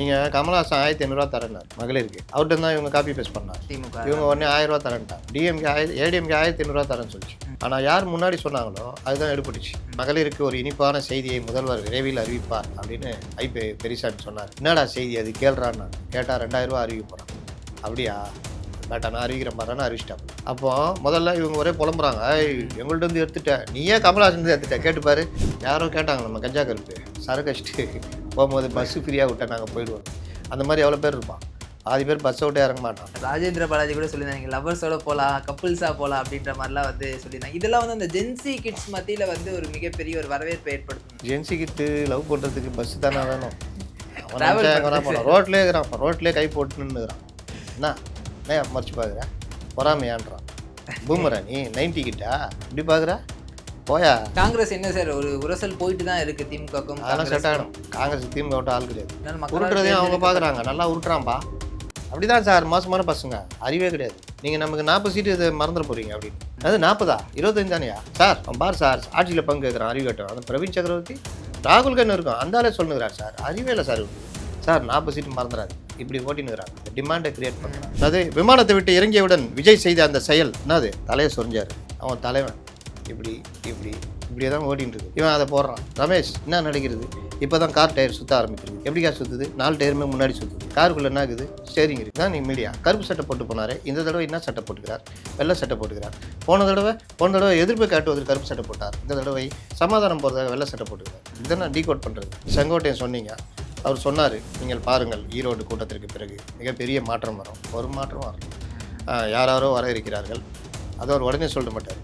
நீங்கள் கமல்ஹாசன் ஆயிரத்தி ஐநூறுரூவா தரேன்னார் மகளிருக்கு. அவர்கிட்ட தான் இவங்க காப்பி பேஸ்ட் பண்ணாங்க திமுக. இவங்க உடனே ஆயிரம் ரூபா தரேன்ட்டாங்க. டிஎம்கே ஆயிரம் ஏடிஎம்கே ஆயிரத்தி ஐநூறுரூவா தரேன்னு சொல்லிச்சு. ஆனால் யார் முன்னாடி சொன்னாங்களோ அதுதான் எடுபட்டுச்சு. மகளிருக்கு ஒரு இனிப்பான செய்தியை முதல்வர் விரைவில் அறிவிப்பார் அப்படின்னு ஐ பெ- பெரியசாமி சொன்னார். என்னடா செய்தி அது? கேள்றான்னு? கேட்டால் ரெண்டாயிரம் ரூபா அறிவிக்க போகிறான் அப்படியா? பேட்டா நான் அறிவிக்கிறேன் பாருன்னு அறிவிச்சிட்டாங்க அப்போ முதல்ல இவங்க ஒரே புலம்புறாங்க. "ஏய், எங்கள்ட்ட இருந்து எடுத்துட்டேன் நீயே கமலஹாசன் இருந்து எடுத்துட்ட. கேட்டுப்பாரு யாரோ கேட்டாங்க நம்ம கஞ்சா கருப்பு அடிச்சுட்டு போகும்போது பஸ்ஸு ஃப்ரீயாக விட்டா நாங்கள் போயிடுவோம். அந்த மாதிரி எவ்வளோ பேர் இருப்பான். பாதி பேர் பஸ்ஸை விட்டே இறங்க மாட்டான். ராஜேந்திர பாலாஜி கூட சொல்லியிருந்தாங்க லவர்ஸோட போகலாம் கப்புள்ஸாக போகலாம் அப்படின்ற மாதிரிலாம் வந்து சொல்லியிருந்தாங்க. இதெல்லாம் வந்து அந்த ஜென்சி கிட்ஸ் மத்தியில் வந்து ஒரு மிகப்பெரிய ஒரு வரவேற்பை ஏற்படுத்தும். ஜென்சி கிட்டு லவ் பண்ணுறதுக்கு பஸ்ஸு தானே வேணும். போலாம் ரோட்லேயே இருக்கிறான். ரோட்லேயே கை போட்டு நின்றுக்கிறான் என்ன? என்ன மறைச்சு பார்க்குற பொறாமையான்றான். பூமரா நீ நைன்டி கிட்டா? இப்படி பார்க்குற போயா? காங்கிரஸ் என்ன சார் ஒரு உரசல் போயிட்டு தான் இருக்கு திமுகக்கும் அதெல்லாம் செட் ஆகிடும் காங்கிரஸ் திமுக விட்டு ஆள் கிடையாது. உருட்டுறதையும் அவங்க பார்க்குறாங்க நல்லா உருட்டுறான்பா அப்படிதான் சார் மோசமான பசங்க. அறிவே கிடையாது. நீங்கள் நமக்கு நாற்பது சீட்டு இதை மறந்துட போறீங்க அப்படின்னு. அது நாற்பதா? இருபத்தஞ்சு தானேயா? சார் பார் சார் ஆட்சியில் பங்கு கேட்குறான் அறிவு கட்டும் அந்த பிரவீன் சக்கரவர்த்தி ராகுல் காந்தி இருக்கும். அந்த ஆளே சொல்லுங்கிறார் சார். அறிவே இல்லை சார். சார் நாற்பது சீட்டு மறந்துடாது. இப்படி ஓட்டினுக்கிறாங்க டிமாண்டை கிரியேட் பண்ணுறாங்க அது விமானத்தை விட்டு இறங்கியவுடன் விஜய் செய்த அந்த செயல் என்னது? தலையை சொரிஞ்சார். அவன் தலைவன். இப்படி இப்படி. இப்படியே தான் ஓடிட்டு இருக்கு இவன் அதை போடுறான். ரமேஷ் என்ன நடக்கிறது? இப்போ தான் கார் டயர் சுற்ற ஆரம்பிக்கிறது எப்படிக்கா சுற்றுது நாலு டயருமே முன்னாடி சுற்றுது காருக்குள்ளே என்ன ஆகுது? ஸ்டேரிங் இருக்குது தான் நீ மீடியா கருப்பு சட்டை போட்டு போனாரு. இந்த தடவை என்ன சட்டை போட்டுக்கிறார்? வெள்ளை சட்டை போட்டுக்கிறார். போன தடவை போன தடவை எதிர்ப்பு காட்டுவதற்கு கருப்பு சட்டை போட்டார். இந்த தடவை சமாதானம் போகிறதாக வெள்ளை சட்டை போட்டுக்கிறார். இதை நான் டீகோட் பண்ணுறது செங்கோட்டையன் சொன்னீங்க. அவர் சொன்னார் நீங்கள் பாருங்கள் ஈரோடு கூட்டத்திற்கு பிறகு மிகப்பெரிய மாற்றம் வரும். ஒரு மாற்றம் வரும் யாராரோ வர இருக்கிறார்கள். அதை அவர் உடனே சொல்ல மாட்டார்.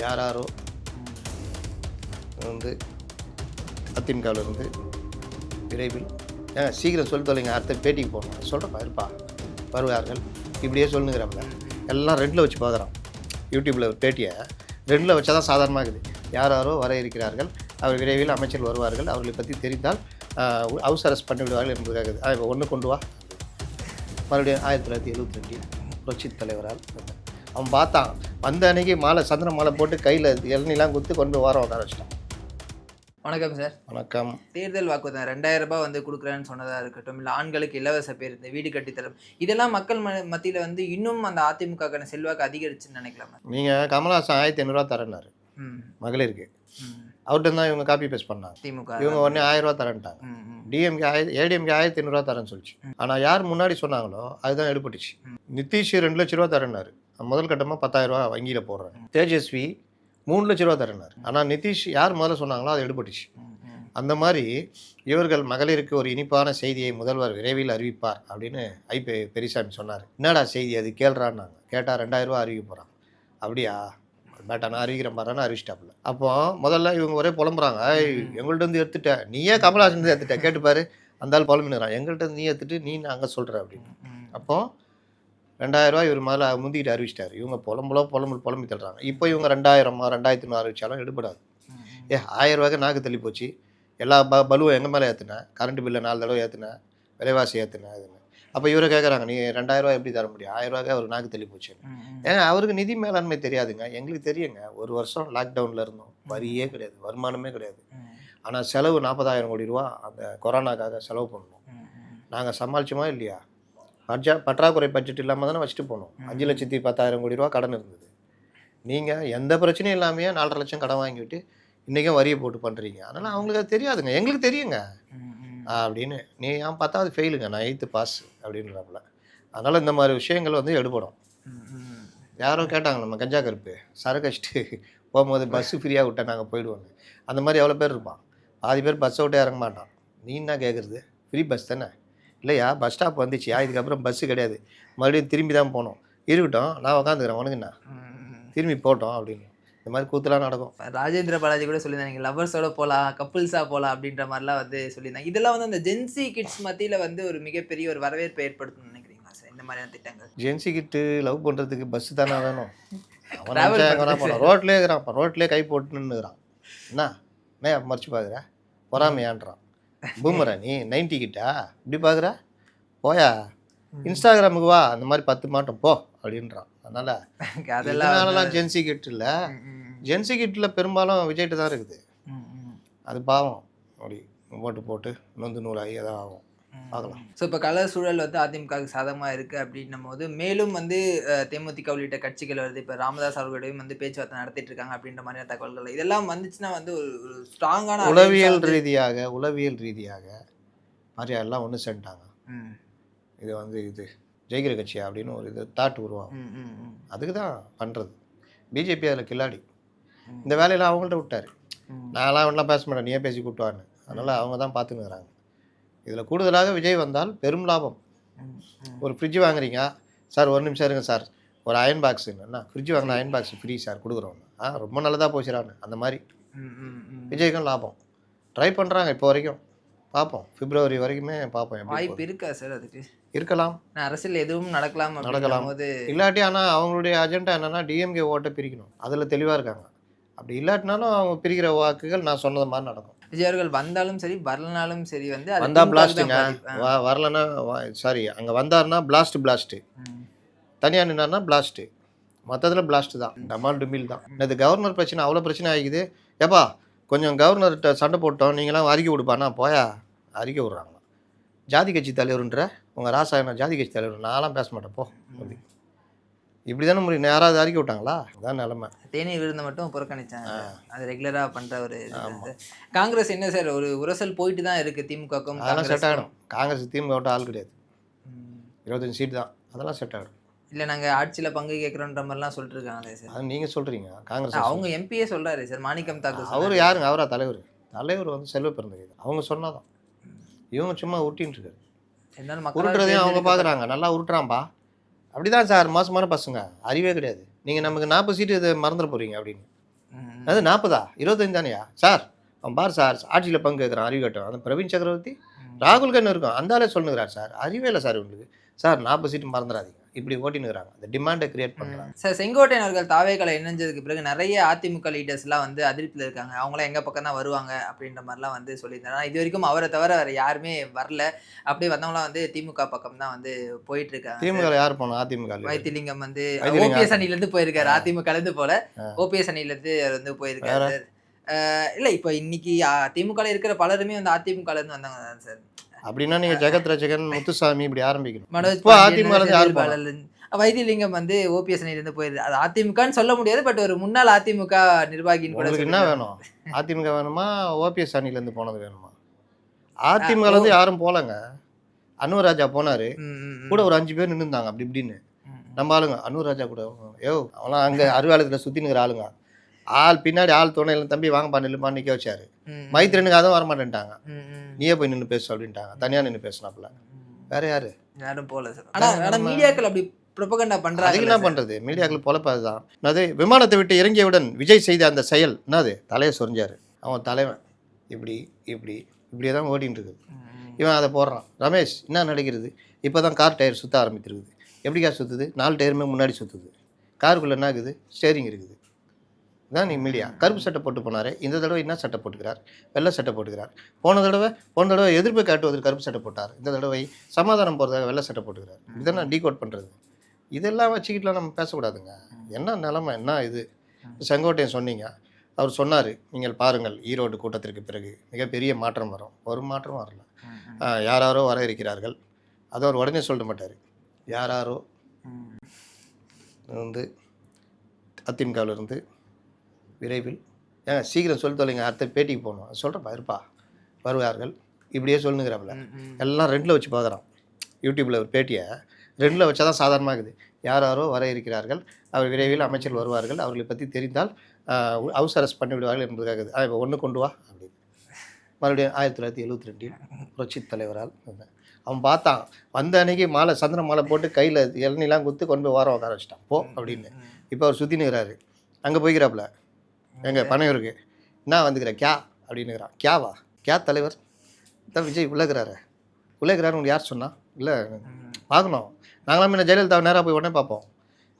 யாராரோ வந்து அதிமுகவிலிருந்து விரைவில் ஏங்க சீக்கிரம் சொல்லி தொலைங்க அடுத்த பேட்டிக்கு போகணும். சொல்கிறப்பா இருப்பா. வருவார்கள். இப்படியே சொல்லுங்கிறாப்புல எல்லாம் ரெண்டில் வச்சு பார்க்குறான் யூடியூப்பில் ஒரு பேட்டியை ரெண்டில் வச்சா தான் சாதாரணமாக இருக்குது யாராரோ வர இருக்கிறார்கள். அவர் விரைவில் அமைச்சர் வருவார்கள். அவர்களை பற்றி தெரிந்தால் ஹவுஸ் அரெஸ்ட் பண்ணி விடுவார்கள் இப்போ ஒன்று கொண்டு வா. மறுபடியும் ஆயிரத்தி தொள்ளாயிரத்தி எழுபத்தி ரெண்டில் புரட்சி தலைவரால் வந்தார். அவன் பார்த்தான். வந்த அன்னைக்கு மாலை சந்திர மாலை போட்டு கையில் இளநிலாம் குத்து கொண்டு வாரம் உட்கார வச்சிட்டான். வணக்கம் சார். வணக்கம். தேர்தல் வாக்குறுதி ரெண்டாயிரம் ரூபாய் வந்து கொடுக்குறேன்னு சொன்னதா இருக்கட்டும் இல்லை ஆண்களுக்கு இலவச பேருந்து வீடு கட்டித்தரும் இதெல்லாம் மக்கள் ம மத்தியில் வந்து இன்னும் அந்த அதிமுகக்கான செல்வாக்கு அதிகரிச்சுன்னு நினைக்கலாமா நீங்கள் கமல்ஹாசன் ஆயிரத்தி ஐநூறுரூவா தரேன்னாரு. ம். மகளிருக்கு. அவர்கிட்ட தான் இவங்க காப்பி பேஸ்ட் பண்ணாங்க. திமுக இவங்க உடனே ஆயிரம் ரூபா தரேன்ட்டாங்க. டிஎம்கே ஆயிரம் ஏடிஎம்கே ஆயிரத்தி ஐநூறுரூவா தரேன்னு சொல்லிச்சு. ஆனால் யார் முன்னாடி சொன்னாங்களோ அதுதான் எடுபட்டுச்சு. நிதிஷ் ரெண்டு லட்ச ரூபா தரேன்னாரு. முதல் கட்டமாக பத்தாயிரம் ரூபா வங்கியில் போடுறேன். தேஜஸ்வி மூணு லட்ச ரூபா தரேன்னாரு. ஆனால் நிதிஷ் யார் முதல்ல சொன்னாங்களோ அது எடுபட்டுச்சு. அந்த மாதிரி இவர்கள் மகளிருக்கு ஒரு இனிப்பான செய்தியை முதல்வர் விரைவில் அறிவிப்பார் அப்படின்னு ஐ பெ- பெரியசாமி சொன்னார். என்னடா செய்தி? அது கேள்றான்னாங்க. கேட்டால் ரெண்டாயிரம் ரூபா அறிவிக்க போகிறான் அப்படியா? பேட்டா நான் அறிவிக்கிறேன் பாருன்னு அறிவிச்சிட்டாப்புல. அப்போ முதல்ல இவங்க ஒரே புலம்புறாங்க. "ஏய், எங்கள்ட்ட இருந்து எடுத்துட்ட. நீயே கமலஹாசன் இருந்து எடுத்துட்ட. கேட்டுப்பாரு அந்த ஆள் புலம்பினுறான் எங்கள்கிட்ட இருந்து நீ எடுத்துட்டு நீ அங்கே சொல்கிற அப்படின்னு. ம். ரூபாய் இவர் முதல்ல முந்திக்கிட்டு அறிவிச்சிட்டாரு. இவங்க புலம்புல புலம்பு புலம்பி தள்ளுறாங்க. இப்போ இவங்க ரெண்டாயிரமா ரெண்டாயிரத்தி நூறு அறிவிச்சாலும் எடுபடாது. ஏ ஆயிரம் ரூபாய்க்கு நாக்கு தள்ளி போச்சு. எல்லா ப பலுவும் எங்கள் மேலே ஏற்றுனேன் கரண்ட் பில்லை நாலு தடவை ஏற்றுனேன் விலைவாசி ஏற்றுனேன் இதுன்னு. அப்போ இவரை கேட்குறாங்க நீ ரெண்டாயிரம் ரூபாய் எப்படி தர முடியும்? ஆயிரம் ரூபாய்க்கு அவர் நாக்கு தள்ளி போச்சு. ஏங்க அவருக்கு நிதி மேலாண்மை தெரியாதுங்க. எங்களுக்கு தெரியுங்க. ஒரு வருஷம் லாக்டவுனில் இருந்தோம். வரியே கிடையாது. வருமானமே கிடையாது. ஆனால் செலவு நாற்பதாயிரம் கோடி ரூபா அந்த கொரோனாக்காக செலவு பண்ணோம் ம், ம். நாங்கள் சமாளிச்சோமா இல்லையா? பட்ஜா பற்றாக்குறை பட்ஜெட் இல்லாமல் தானே வச்சுட்டு போனோம். அஞ்சு லட்சத்தி பத்தாயிரம் கோடி ரூபா கடன் இருந்தது. நீங்கள் எந்த பிரச்சனையும் இல்லாமையே நாலரை லட்சம் கடன் வாங்கிட்டு இன்றைக்கும் வரியை போட்டு பண்ணுறீங்க அதனால் அவங்களுக்கு அது தெரியாதுங்க. எங்களுக்கு தெரியுங்க. அப்படின்னு நீ ஏன் பத்தாவது ஃபெயிலுங்க. நான் எயித்து பாஸ் அப்படின்றப்பல. அதனால் இந்த மாதிரி விஷயங்கள் வந்து எடுபடும். யாரோ கேட்டாங்க நம்ம கஞ்சா கருப்பு. சரக்கு அடிச்சுட்டு போகும்போது பஸ்ஸு ஃப்ரீயாக விட்டா நாங்கள் போயிடுவோங்க அந்த மாதிரி எவ்வளோ பேர் இருப்பான். பாதி பேர் பஸ்ஸை விட்டே இறங்க மாட்டான். நீ என்ன கேட்குறது ஃப்ரீ பஸ் தானே? இல்லையா? பஸ் ஸ்டாப் வந்துச்சு. இதுக்கப்புறம் பஸ்ஸு கிடையாது. மறுபடியும் திரும்பி தான் போகணும் இருக்கட்டும். நான் உட்காந்துக்கிறேன் உனக்கு என்ன? ம், ம். திரும்பி போட்டோம் அப்படின்னு. இந்த மாதிரி கூத்துலாம் நடக்கும். ராஜேந்திர பாலாஜி கூட சொல்லியிருந்தாங்க லவர்ஸோட போகலாம் கப்புள்ஸாக போகலாம் அப்படின்ற மாதிரிலாம் வந்து சொல்லியிருந்தாங்க. இதெல்லாம் வந்து அந்த ஜென்சி கிட்ஸ் மத்தியில் வந்து ஒரு மிகப்பெரிய ஒரு வரவேற்பை ஏற்படுத்தும்னு நினைக்கிறீங்களா சார்? இந்த மாதிரியான திட்டங்கள். ஜென்சி கிட்டு லவ் பண்ணுறதுக்கு பஸ்ஸு தானே வேணும். அவன் ரோட்லேயே இருக்கிறான். ரோட்லேயே கை போட்டு நின்றுக்கிறான் என்ன? என்ன மறைச்சு பார்க்குற? பொறாமையான்றான். பூமரா நீ நைன்டி கிட்டா? இப்படி பார்க்குற போயா? இன்ஸ்டாகிராமுக்கு வா அந்த மாதிரி பத்து மாட்டோம் போ அப்படின்றான். அதனால் அதெல்லாம் ஜென்சி கிட் இல்லை. ஜென்சி கிட்டில் பெரும்பாலும் விஜய்கிட்ட தான் இருக்குது. அது பாவம். அப்படி ஓட்டு போட்டு நொந்து நூலாகி எதாவது ஆகும். பார்க்கலாம் ஸோ இப்போ கல சூழல் வந்து அதிமுகவுக்கு சாதகமாக இருக்குது அப்படின்னும் போது மேலும் வந்து தேமுதிக உள்ளிட்ட கட்சிகள் வருது. இப்போ ராமதாஸ் அவர்களையும் வந்து பேச்சுவார்த்தை நடத்திட்டு இருக்காங்க அப்படின்ற மாதிரியான தகவல்கள். இதெல்லாம் வந்துச்சுன்னா வந்து ஒரு ஸ்ட்ராங்கான உளவியல் ரீதியாக உளவியல் ரீதியாக மாதிரியா எல்லாம் ஒன்று சேர்ந்துட்டாங்க இது வந்து இது ஜெயிக்கிற கட்சியா அப்படின்னு ஒரு இது தாட் உருவாகும். அதுக்கு தான் பண்ணுறது பிஜேபி அதில் கில்லாடி. இந்த வேலையெல்லாம் அவங்கள்ட்ட விட்டாரு. நான்லாம் ஒன்றும் பேச மாட்டேன். நீயே பேசி கூப்பிட்டுவான்னு அதனால் அவங்க தான் பார்த்துன்னுக்குறாங்க இதில் கூடுதலாக விஜய் வந்தால் பெரும் லாபம். ஒரு ஃப்ரிட்ஜ் வாங்குறீங்க. சார் ஒரு நிமிஷம் இருங்க சார். ஒரு அயன் பாக்ஸ் என்ன ஃப்ரிட்ஜ் வாங்கின அயன் பாக்ஸ் ஃப்ரீ சார் கொடுக்குறோம். ஆ ரொம்ப நல்லதாக போச்சுறான்னு அந்த மாதிரி. விஜய்க்கும் லாபம். ட்ரை பண்ணுறாங்க இப்போ வரைக்கும். பார்ப்போம். பிப்ரவரி வரைக்குமே பார்ப்போம் வாய்ப்பு. இருக்கா சார் அதுக்கு? இருக்கலாம். அரசியல் எதுவும் நடக்கலாம் நடக்கலாம். போது. இல்லாட்டி ஆனால் அவங்களுடைய அஜெண்டா என்னன்னா டிஎம்கே ஓட்டை பிரிக்கணும். அதில் தெளிவாக இருக்காங்க. அப்படி இல்லாட்டினாலும் அவங்க பிரிக்கிற வாக்குகள் நான் சொன்னது மாதிரி நடக்கும். விஜய் அவர்கள் வந்தாலும் சரி வரலனாலும் சரி வந்து வந்தா பிளாஸ்ட்டுங்க வரலன்னா சாரி அங்கே வந்தாருன்னா பிளாஸ்ட் பிளாஸ்ட்டு. தனியாக நின்னார்னா பிளாஸ்ட்டு மொத்தத்தில் பிளாஸ்ட் தான். டமால் டுமில் தான். இது கவர்னர் பிரச்சனை? அவ்வளோ பிரச்சனை ஆகிக்குது. ஏப்பா கொஞ்சம் கவர்னர்கிட்ட சண்டை போட்டோம் நீங்களாம் அறிக்கை விடுப்பானா போயா அறிக்கை விட்றாங்களாம். ஜாதி கட்சி தலைவருன்ற உங்கள் ராசாயன ஜாதி கட்சி தலைவர் நான்லாம் பேச மாட்டேன் போ அப்படி. இப்படி தானே முடியும் யாராவது அறிக்கை விட்டாங்களா? அதான் நிலமை. தேநீர் விருந்தை மட்டும் புறக்கணிச்சாங்க. அது ரெகுலரா பண்ற ஒரு. காங்கிரஸ் என்ன சார் ஒரு உரசல் போயிட்டு தான் இருக்கு திமுகக்கும் அதெல்லாம் செட். ஆகிடும் காங்கிரஸ் திமுக விட்டு ஆள் கிடையாது. இருபத்தஞ்சு சீட் தான். அதெல்லாம் செட் ஆகிடும் இல்ல நாங்க ஆட்சியில பங்கு கேட்கறோன்ற மாதிரிலாம் சொல்லிட்டு இருக்காங்களே சார். அது நீங்கள் சொல்கிறீங்க காங்கிரஸ் அவங்க எம்பியே சொல்றாரு சார் மாணிக்கம் தாக்கூர் அவர் யாருங்க? அவரா தலைவர்? தலைவர் வந்து செல்வ பிறந்தது அவங்க சொன்னாதான். இவங்க சும்மா உருட்டின்னு இருக்காரு. உருட்டுறதையும் அவங்க பார்க்குறாங்க நல்லா உருட்டுறான்பா அப்படிதான் சார் மோசமான பசங்க. அறிவே கிடையாது. நீங்கள் நமக்கு நாற்பது சீட்டு இதை மறந்துட போறீங்க அப்படின்னு. அது நாற்பதா இருபத்தஞ்சு தானேயா? சார் அவன் பார் சார் ஆட்சியில் பங்கு கேட்குறான் அறிவு கட்டும் அந்த பிரவீன் சக்கரவர்த்தி ராகுல் காந்தி இருக்கும். அந்த ஆளே சொல்லுங்கிறார் சார். அறிவே இல்லை சார் உங்களுக்கு சார் நாற்பது சீட்டு மறந்துடாதீங்க இப்படி ஓட்டினுக்கிறாங்க அந்த டிமாண்டை கிரியேட் பண்ணுறாங்க சார் செங்கோட்டையன் அவர்கள் தாவேக்களை இணைஞ்சதுக்கு பிறகு நிறைய அதிமுக லீடர்ஸ்லாம் வந்து அதிருப்தியில் இருக்காங்க. அவங்களாம் எங்க பக்கம் தான் வருவாங்க அப்படின்ற மாதிரிலாம் வந்து சொல்லியிருந்தாங்க. இது வரைக்கும் அவரை தவிர வேற யாருமே வரல. அப்படியே வந்தவங்களாம் வந்து திமுக பக்கம் தான் வந்து போயிட்டு இருக்காங்க திமுக யார் போனோம்? அதிமுக? வைத்திலிங்கம் வந்து. ஓபிஎஸ் அணில இருந்து போயிருக்காரு. அதிமுக இருந்து போல. ஓபிஎஸ் அணில இருந்து அவர் வந்து போயிருக்காரு. இல்ல இப்ப இன்னைக்கு திமுக இருக்கிற பலருமே வந்து அதிமுக இருந்து வந்தாங்க தான் சார். அப்படின்னா நீங்கள் ஜெகத் ரஜகன் முத்துசாமி இப்படி ஆரம்பிக்கணும். இப்போ அதிமுக யார் வைத்திலிங்கம் வந்து ஓபிஎஸ் அணில இருந்து போயிருது. அது அதிமுகன்னு சொல்ல முடியாது பட் ஒரு முன்னாள் அதிமுக நிர்வாகின்னு கூட என்ன. வேணும்? அதிமுக வேணுமா ஓபிஎஸ் அணிலேருந்து போனது வேணுமா? அதிமுகல இருந்து யாரும் போலங்க. அன்வர் ராஜா போனாரு. கூட ஒரு அஞ்சு பேர் நின்றுந்தாங்க அப்படி இப்படின்னு. நம்ம ஆளுங்க அன்வர் ராஜா கூட. யோ அவன்லாம் அங்கே அருவாளத்தில் சுற்றி நிற்கிற ஆளுங்க. ஆள் பின்னாடி ஆள் துணையில தம்பி வாங்கப்பா நில்லுப்பா நிற்க வச்சாரு. மைத்திரனுக்கு அதுவும் வரமாட்டேன்ட்டாங்க. நீயே போய் நின்று பேசு அப்படின்ட்டாங்க. தனியாக நின்று பேசினாப்புல. வேற யாரு? யாரும் போல சார். ஆனா ஆனா மீடியாக்கள் அப்படி ப்ரொபகண்டா அதுக்கு பண்றாங்க என்ன பண்றது? மீடியாக்கள் பொழப்பு அதுதான். என்னது? விமானத்தை விட்டு இறங்கியவுடன் விஜய் செய்த அந்த செயல் என்னது? தலையை சொரிஞ்சாரு. அவன் தலைவன். இப்படி இப்படி இப்படியே தான் ஓடிட்டு இருக்குது இவன் அதை போடுறான். ரமேஷ் என்ன நடக்கிறது? இப்போ தான் கார் டயர் சுற்ற ஆரம்பித்திருக்குது. எப்படி கார் சுற்றுது நாலு டயருமே முன்னாடி சுற்றுது காருக்குள்ளே என்ன ஆகுது? ஸ்டேரிங் இருக்குது. இதான் நீ மீடியா கருப்பு சட்டை போட்டு போனார் இந்த தடவை என்ன சட்டை போட்டுக்கிறார்? வெள்ளை சட்டை போட்டுக்கிறார். போன தடவை போன தடவை எதிர்ப்பு காட்டுவதற்கு கருப்பு சட்டை போட்டார். இந்த தடவை சமாதானம் போகிறதாக வெள்ளை சட்டை போட்டுக்கிறார். இதை நான் டீகோட் பண்ணுறது இதெல்லாம் வச்சுக்கிட்டுலாம் நம்ம பேசக்கூடாதுங்க. என்ன நிலமை? என்ன இது? செங்கோட்டையன் சொன்னீங்க. அவர் சொன்னார் நீங்கள் பாருங்கள் ஈரோடு கூட்டத்திற்கு பிறகு மிகப்பெரிய மாற்றம் வரும். ஒரு மாற்றம் வரல. யாராரோ வர இருக்கிறார்கள். அதை அவர் உடனே சொல்ல மாட்டார். யாராரோ வந்து அதிமுகவில் இருந்து விரைவில். ஏங்க சீக்கிரம் சொல்லி தொலைங்க அடுத்த பேட்டிக்கு போகணும். சொல்கிறப்பா இருப்பா. வருவார்கள். இப்படியே சொல்லுங்கிறாப்புல எல்லாம் ரெண்டில் வச்சு பார்க்குறான். யூடியூப்பில் ஒரு பேட்டியை. ரெண்டில் வச்சா தான் சாதாரணமாக இருக்குது. யாராரோ வர இருக்கிறார்கள். அவர் விரைவில் அமைச்சர் வருவார்கள். அவர்களை பற்றி தெரிந்தால் ஹவுஸ் அரெஸ்ட் பண்ணி விடுவார்கள் என்பதுக்காக ஆ இப்போ ஒன்று கொண்டு வா அப்படின்னு. மறுபடியும் ஆயிரத்தி தொள்ளாயிரத்தி எழுபத்தி ரெண்டில் புரட்சி தலைவரால். அவன் பார்த்தான். வந்த அன்னைக்கு மாலை சந்திர மாலை போட்டு கையில் இளநிலாம் குத்து கொண்டு போய் வாரம் உட்கார வச்சிட்டான். போ அப்படின்னு. இப்போ அவர் சுற்றி நிற்கிறாரு அங்கே போய்க்கிறாப்புல எங்கள் பனையூருக்கு என்ன வந்துக்கிற கியா அப்படின்னுக்கிறான். கியாவா? கியா தலைவர். தான் விஜய் உள்ளகிறாரு உங்களுக்கு யார் சொன்னா? இல்லை. பார்க்கணும் நாங்களாம் என்ன ஜெயலலிதா நேராக போய் உடனே பார்ப்போம்.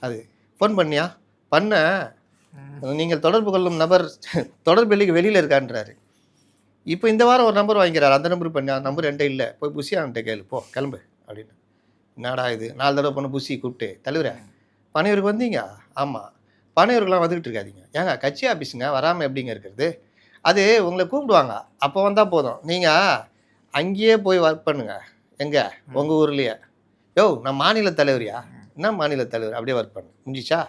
அது. ஃபோன் பண்ணியா? பண்ண. நீங்கள் தொடர்பு கொள்ளும் நபர் தொடர்பு வெளியில் இருக்கான்றாரு. இப்போ இந்த வாரம் ஒரு நம்பர் வாங்கிக்கிறாரு. அந்த நம்பர் பண்ணி. அந்த நம்பர் என்கிட்ட இல்லை. போய் புஷியான்ட்ட கேளு. போ கிளம்பு அப்படின்னு. என்னடா இது? நாலு தடவை பொண்ணு புஷி கூப்பிட்டு. தலைவரே பனையூருக்கு வந்தீங்க? ஆமாம் பனையூருக்குலாம் வந்துக்கிட்டு இருக்காதீங்க. ஏங்க கட்சி ஆஃபீஸுங்க வராமல் எப்படிங்க இருக்கிறது? அது உங்களை கூப்பிடுவாங்க. அப்போ வந்தால் போதும். நீங்கள் அங்கேயே போய் ஒர்க் பண்ணுங்க. எங்கே? உங்கள் ஊர்லேயே. யோ நான் மாநில தலைவரியா? என்ன மாநில தலைவர்? அப்படியே ஒர்க் பண்ணு. முடிஞ்சிச்சா?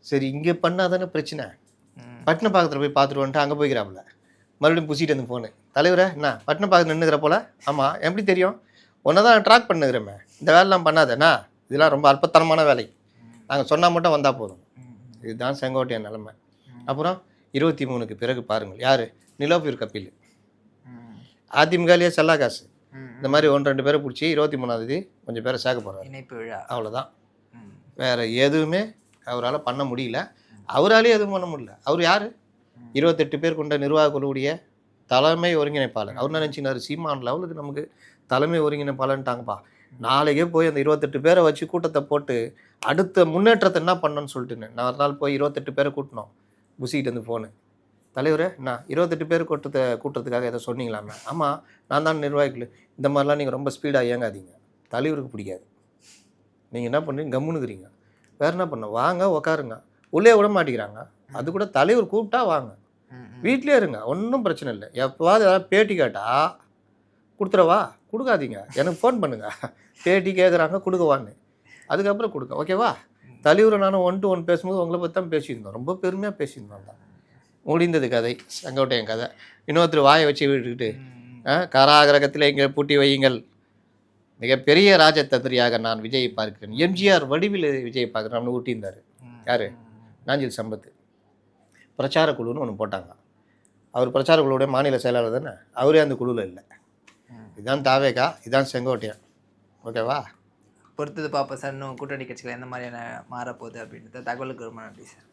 சரி இங்கே பண்ணாதானே பிரச்சனை. ம். பட்டினப்பாக்கத்தில் போய் பார்த்துட்டு வந்துட்டு அங்கே போய்க்கிறாப்புல. மறுபடியும் புசிட்டு வந்து ஃபோனு தலைவரே என்ன? பட்டினப்பாக்கத்தில் நின்றுக்கிற போல? ஆமாம் எப்படி தெரியும்? ஒன்றை தான் ட்ராக் பண்ணுகிறேமே. இந்த வேலைலாம் பண்ணாதேண்ணா இதெல்லாம் ரொம்ப அற்பத்தனமான வேலை. நாங்கள் சொன்னால் மட்டும் வந்தால் போதும். இதுதான் செங்கோட்டையன் நிலைமை. அப்புறம் இருபத்தி மூணுக்கு பிறகு பாருங்கள். யார்? நிலோபீர் கபில். அதிமுகலேயே செல்லா காசு ம். இந்த மாதிரி ஒன்று ரெண்டு பேரை பிடிச்சி இருபத்தி மூணாந்தேதி கொஞ்சம் பேரை சேர்க்க போகிறாரு இணைப்பு விழா. அவ்வளோதான். வேறு எதுவுமே அவரால் பண்ண முடியல. அவராலே எதுவும் பண்ண முடியல. அவர் யார்? இருபத்தெட்டு பேர் கொண்ட நிர்வாக குழுவுடைய தலைமை ஒருங்கிணைப்பாளர். அவர் நினச்சினார்? சீமான் லெவலுக்கு நமக்கு தலைமை ஒருங்கிணைப்பாளன்ட்டாங்கப்பா நாளைக்கே போய் அந்த இருபத்தெட்டு பேரை வச்சு கூட்டத்தை போட்டு அடுத்த முன்னேற்றத்தை என்ன பண்ணணும்னு சொல்லிட்டுன்னு நான் ஒரு நாள் போய் இருபத்தெட்டு பேரை கூட்டினோம். புசிக்கிட்டு வந்து ஃபோனு தலைவரே நான் இருபத்தெட்டு பேர் கூட்டத்தை கூட்டுறதுக்காக எதை சொன்னீங்களாமே? ஆமாம் நான் தான் நிர்வாகிகள். இந்த மாதிரிலாம் நீங்கள் ரொம்ப ஸ்பீடாக இயங்காதீங்க. தலைவருக்கு பிடிக்காது. நீங்கள் என்ன பண்ணுறீங்க கம்முனுக்குறீங்க. வேறு என்ன பண்ண வாங்க உக்காருங்க. உள்ளே விட மாட்டேங்கிறாங்க. அது கூட தலைவர் கூப்பிட்டா வாங்க. வீட்டிலே இருங்க. ஒன்றும் பிரச்சனை இல்லை. எப்போவாது ஏதாவது பேட்டி கேட்டா கொடுத்துறவா கொடுக்காதீங்க. எனக்கு ஃபோன் பண்ணுங்கள் பேட்டி கேட்குறாங்க கொடுக்கவான்னு. அதுக்கப்புறம் கொடுக்க ஓகேவா தலைவரை நானும் ஒன் டு ஒன் பேசும்போது உங்களை பற்றி தான் பேசியிருந்தோம். ரொம்ப பெருமையாக பேசியிருந்தோம் தான் முடிந்தது கதை. செங்கோட்டையன் கதை. இன்னொருத்தர் வாயை வச்சு விட்டுக்கிட்டு ம். ஆ, காராகிரகத்தில் இங்கே பூட்டி வையுங்கள். மிகப்பெரிய ராஜதந்திரியாக நான் விஜயை பார்க்கிறேன். எம்ஜிஆர் வடிவில் விஜயை பார்க்குறேன். ஊட்டியிருந்தார். யார்? நாஞ்சில் சம்பத்து பிரச்சார குழுன்னு ஒன்று போட்டாங்க. அவர் பிரச்சார குழுவுடைய மாநில செயலாளர் தானே? அவரே அந்த குழுவில் இல்லை. இதான் இதுதான் தாவேகா இதுதான் செங்கோட்டையன். ஓகேவா? பொறுத்தது பார்ப்போம் சார் இன்னும் கூட்டணி கட்சிகள் எந்த மாதிரியான மாறப்போகுது அப்படின்றத. தகவலுக்கு ரொம்ப நன்றி சார்.